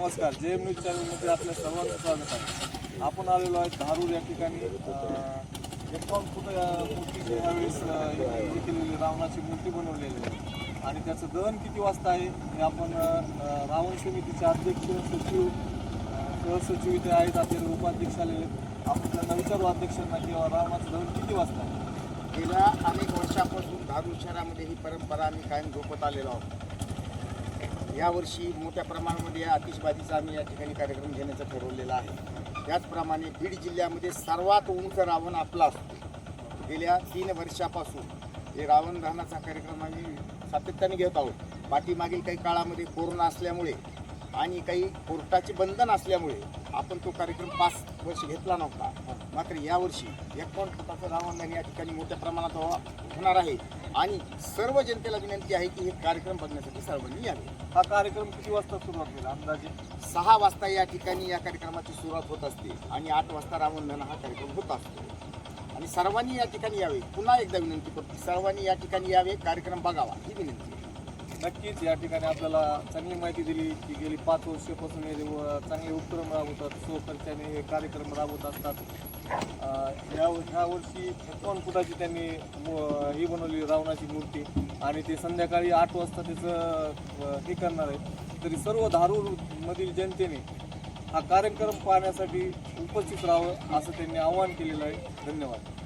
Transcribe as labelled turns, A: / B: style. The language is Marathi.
A: नमस्कार जे एम न्यूज चॅनलमध्ये आपल्या सर्वांचं स्वागत आहे. आपण आलेलो आहे धारूर या ठिकाणी. एकावन्न फुट अं, मूर्तीची यावेळेस हे केलेली रावणाची मूर्ती बनवलेली आहे. आणि त्याचं दहन किती वाजता आहे हे आपण रावण समितीचे अध्यक्ष सचिव सहसचिव इथे आहेत आपल्याला उपाध्यक्ष आलेले आहेत. आपण त्यांना विचारू अध्यक्षांना किंवा रावणाचं दहन किती वाजता आहे?
B: गेल्या अनेक वर्षापासून धारूर शहरामध्ये ही परंपरा आम्ही कायम झोपत आलेलो आहोत. यावर्षी मोठ्या प्रमाणामध्ये या आतिषबाजीचा आम्ही या ठिकाणी कार्यक्रम घेण्याचं ठरवलेलं आहे. त्याचप्रमाणे बीड जिल्ह्यामध्ये सर्वात उंच रावण आपला असतो. गेल्या तीन वर्षापासून हे रावण दहनाचा कार्यक्रम आम्ही सातत्याने घेत आहोत. पाठीमागील काही काळामध्ये कोरोना असल्यामुळे आणि काही कोर्टाचे बंधन असल्यामुळे आपण तो कार्यक्रम पाच वर्ष घेतला नव्हता. मात्र यावर्षी एकावन्न फुटाचं रावण दहन या ठिकाणी मोठ्या प्रमाणात हो- होणार आहे. आणि सर्व जनतेला विनंती आहे की हे कार्यक्रम बघण्यासाठी सर्वांनी यावे.
A: हा कार्यक्रम किती वाजता सुरुवात होईल अंदाजे?
B: सहा वाजता या ठिकाणी या कार्यक्रमाची सुरुवात होत असते आणि आठ वाजता रावण दहन हा कार्यक्रम होत असतो. आणि सर्वांनी या ठिकाणी यावे. पुन्हा एकदा विनंती करतो सर्वांनी या ठिकाणी यावे. कार्यक्रम बघावा. ही विनंती.
A: नक्कीच या ठिकाणी आपल्याला चांगली माहिती दिली की गेली पाच वर्षापासून हे व- चांगले उपक्रम राबवतात स्वखर्चाने हे कार्यक्रम राबवत असतात. ह्या या ह्या वर्षी एकावन्न फुटाची त्यांनी ही बनवली रावणाची मूर्ती आणि ते संध्याकाळी आठ वाजता त्याचं हे करणार आहे तरी सर्व धारूरमधील जनतेने हा कार्यक्रम पाहण्यासाठी उपस्थित राहावं असं त्यांनी आवाहन केलेलं आहे. धन्यवाद.